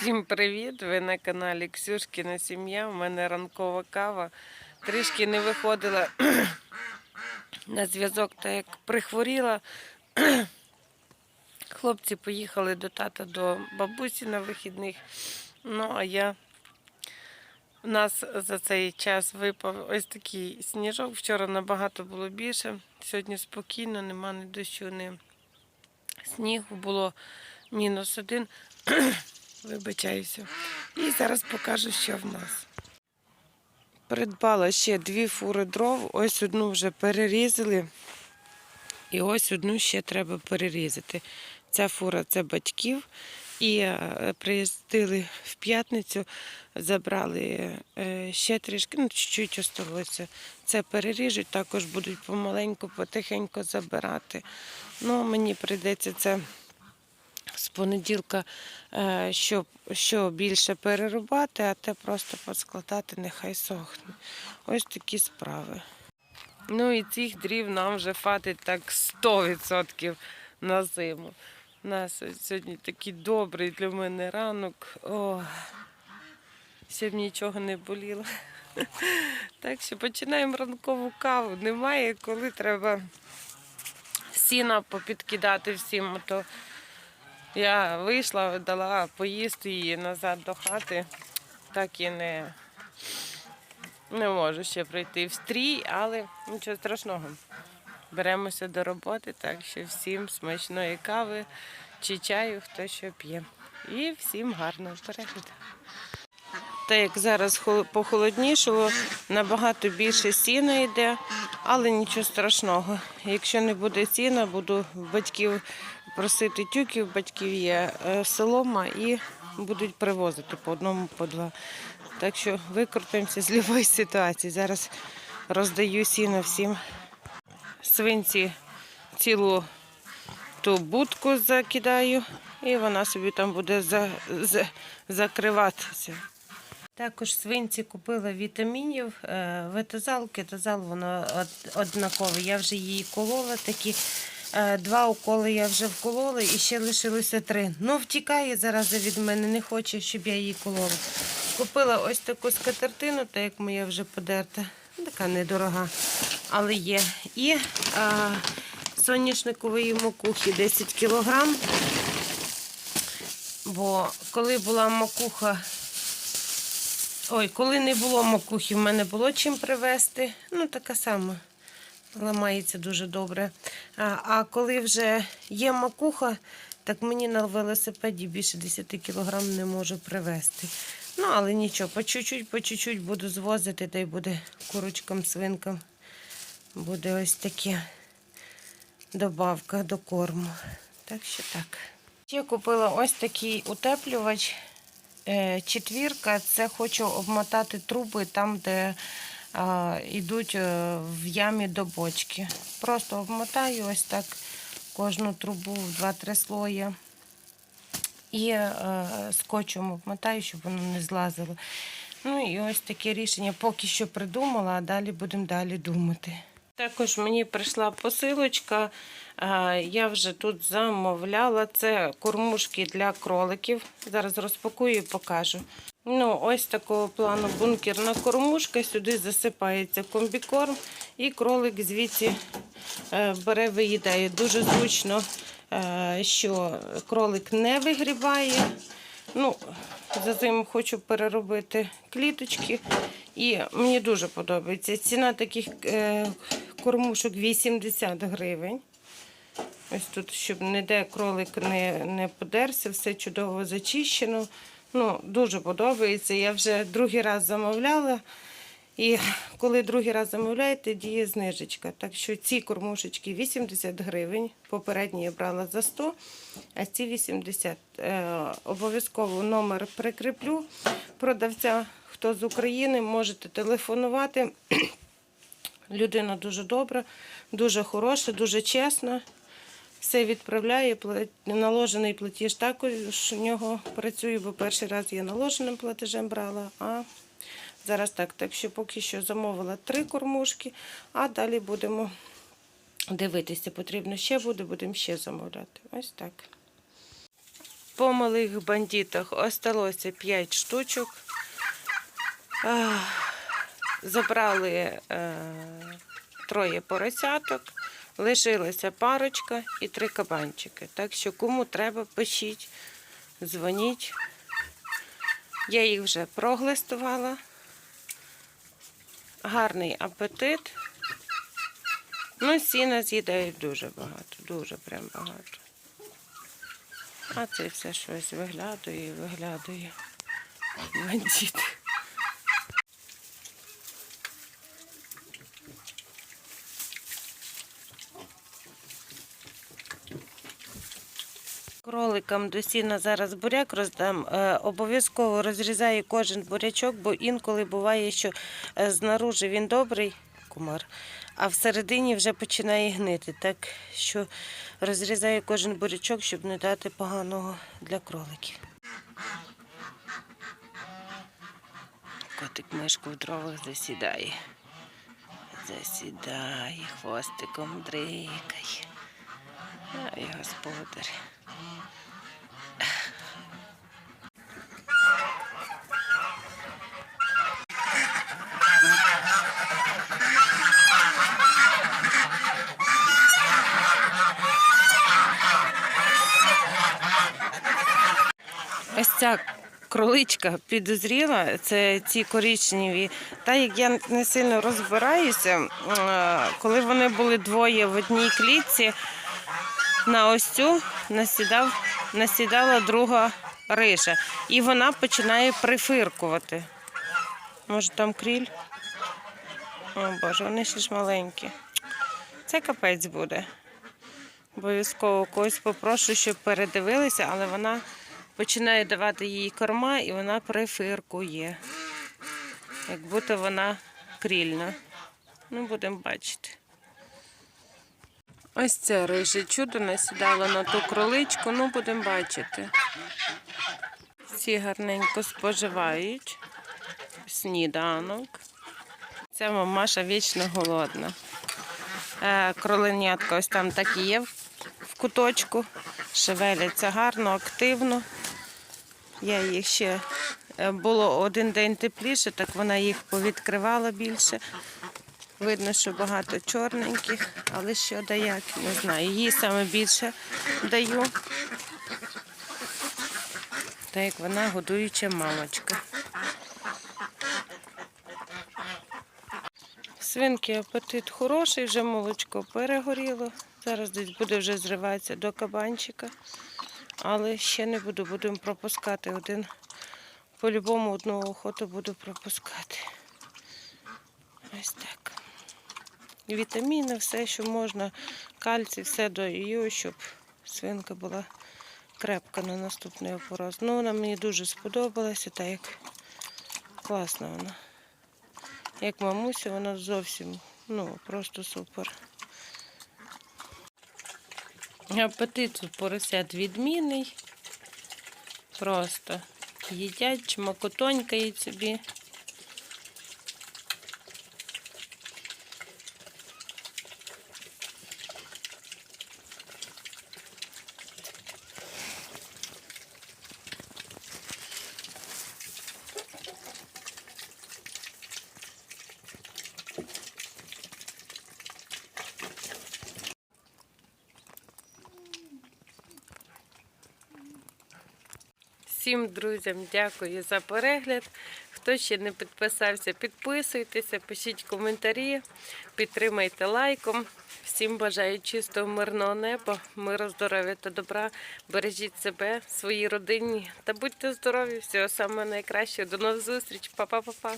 Всім привіт! Ви на каналі Ксюшкіна сім'я. У мене ранкова кава. Трішки не виходила на зв'язок, так як прихворіла. Хлопці поїхали до тата до бабусі на вихідних. Ну, а я у нас за цей час випав ось такий сніжок. Вчора набагато було більше. Сьогодні спокійно, нема ні дощу, ні снігу. Було мінус один. Вибачаюся. І зараз покажу, що в нас. Придбала ще дві фури дров. Ось одну вже перерізали. І ось одну ще треба перерізати. Ця фура це батьків. І е, приїздили в п'ятницю, забрали е, ще трішки, ну, чуть-чуть осталося. Це переріжуть, також будуть помаленьку, потихеньку забирати. Ну, мені прийдеться це з понеділка, е, що, що більше перерубати, а те просто поскладати, нехай сохне. Ось такі справи. Ну і цих дрів нам вже хватить так 100% на зиму. У нас сьогодні такий добрий для мене ранок. О, щоб нічого не боліло. Так що починаємо ранкову каву. Немає, коли треба сіна попідкидати всім. То я вийшла, дала поїсти її назад до хати. Так і не, не можу ще прийти в стрій, але нічого страшного. Беремося до роботи, так що всім смачної кави чи чаю, хто що п'є. І всім гарного перегляду. Так як зараз хол- похолоднішало, набагато більше сіна йде, але нічого страшного. Якщо не буде сіна, буду батьків просити тюків, батьків є е, солома і будуть привозити по одному, по два. Так що викрутимося з будь-якої ситуації. Зараз роздаю сіно всім. Свинці цілу ту будку закидаю, і вона собі там буде за, за, закриватися. Також свинці купила вітамінів, е, ветозал, кетозал, воно однакове. Я вже її колола, такі е, два уколи я вже вколола і ще лишилося три. Ну, втікає зараза від мене, не хоче, щоб я її колола. Купила ось таку скатертину, так як моя вже подерта. Така недорога, але є. І е, соняшникової макухи 10 кілограм. Бо коли була макуха Ой, коли не було макухи, в мене було чим привезти. Ну, така сама. Ламається дуже добре. А, а коли вже є макуха, так мені на велосипеді більше 10 кілограм не можу привезти. Ну, але нічого, по чуть-чуть, по чуть-чуть буду звозити, та й буде курочкам, свинкам. Буде ось таке добавка до корму. Так що так. Ще купила ось такий утеплювач. Е, Четвірка це хочу обмотати труби там, де йдуть е, в ямі до бочки. Просто обмотаю ось так кожну трубу в 2-3 слої. І е, скотчем обмотаю, щоб воно не злазило. Ну і ось таке рішення поки що придумала, а далі будемо далі думати. Також мені прийшла посилочка. е, Я вже тут замовляла. Це кормушки для кроликів. Зараз розпакую і покажу. Ну, ось такого плану бункерна кормушка. Сюди засипається комбікорм, і кролик звідси е, бере, виїдає. Дуже зручно, е, що кролик не вигрібає. Ну, за зиму хочу переробити кліточки. І мені дуже подобається. Ціна таких е, кормушок 80 гривень. Ось тут, щоб ніде кролик не, не подерся, все чудово зачищено. Ну, дуже подобається. Я вже другий раз замовляла. І коли другий раз замовляєте, діє знижечка. Так що ці кормушечки 80 гривень. Попередні я брала за 100, а ці 80. Е, обов'язково номер прикріплю. Продавця, хто з України, можете телефонувати. Людина дуже добра, дуже хороша, дуже чесна. Все відправляє, наложений платіж також у нього працює, бо перший раз я наложеним платежем брала, а зараз так. Так що поки що замовила три кормушки, а далі будемо дивитися. Потрібно ще буде, будемо ще замовляти. Ось так. По малих бандитах осталося 5 штучок. Ах, Забрали е, троє поросяток, лишилася парочка і три кабанчики. Так що кому треба, пишіть, дзвоніть. Я їх вже проглистувала. Гарний апетит. Ну, сіна з'їдають дуже багато, дуже прям багато. А це все щось виглядає і виглядає. Бандит. Кроликам до сіна зараз буряк роздам. Е, обов'язково розрізаю кожен бурячок, бо інколи буває, що е, знаружи він добрий кумар, а всередині вже починає гнити. Так що розрізаю кожен бурячок, щоб не дати поганого для кроликів. Котик мишку в дровах засідає. Засідає, хвостиком дрикає. Ай, господар. Ось ця кроличка підозріла, це ці коричневі. Та як я не сильно розбираюся, е, коли вони були двоє в одній клітці, на ось цю насідав, насідала друга риша. І вона починає прифиркувати. Може там кріль? О Боже, вони ще ж маленькі. Це капець буде. Обов'язково когось попрошу, щоб передивилися, але вона починає давати їй корма і вона прифиркує. Як будто вона крільна. Ну, будемо бачити. Ось це риже чудо насідало на ту кроличку, ну будемо бачити. Всі гарненько споживають. Сніданок. Ця мамаша вічно голодна. Е, Кроленятка ось там так і є в- куточку. Шевеляться гарно, активно. Я їх ще е, було один день тепліше, так вона їх повідкривала більше. Видно, що багато чорненьких, але що да як, не знаю. Їй саме більше даю. Так як вона годуюча мамочка. Свинки апетит хороший, вже молочко перегоріло. Зараз десь буде вже зриватися до кабанчика. Але ще не буду, будемо пропускати один. По-любому одну охоту буду пропускати. Ось так. Вітаміни, все, що можна, кальцій, все даю, щоб свинка була крепка на наступний опороз. Ну, вона мені дуже сподобалася, так як класна вона. Як мамуся, вона зовсім, ну, просто супер. Апетит поросят відмінний. Просто їдять, чмакотонькають собі. Всім друзям дякую за перегляд. Хто ще не підписався, підписуйтеся, пишіть коментарі, підтримайте лайком. Всім бажаю чистого, мирного неба, миру, здоров'я та добра. Бережіть себе, свої родині та будьте здорові. Всього самого найкращого. До нових зустріч. Па-па-па-па.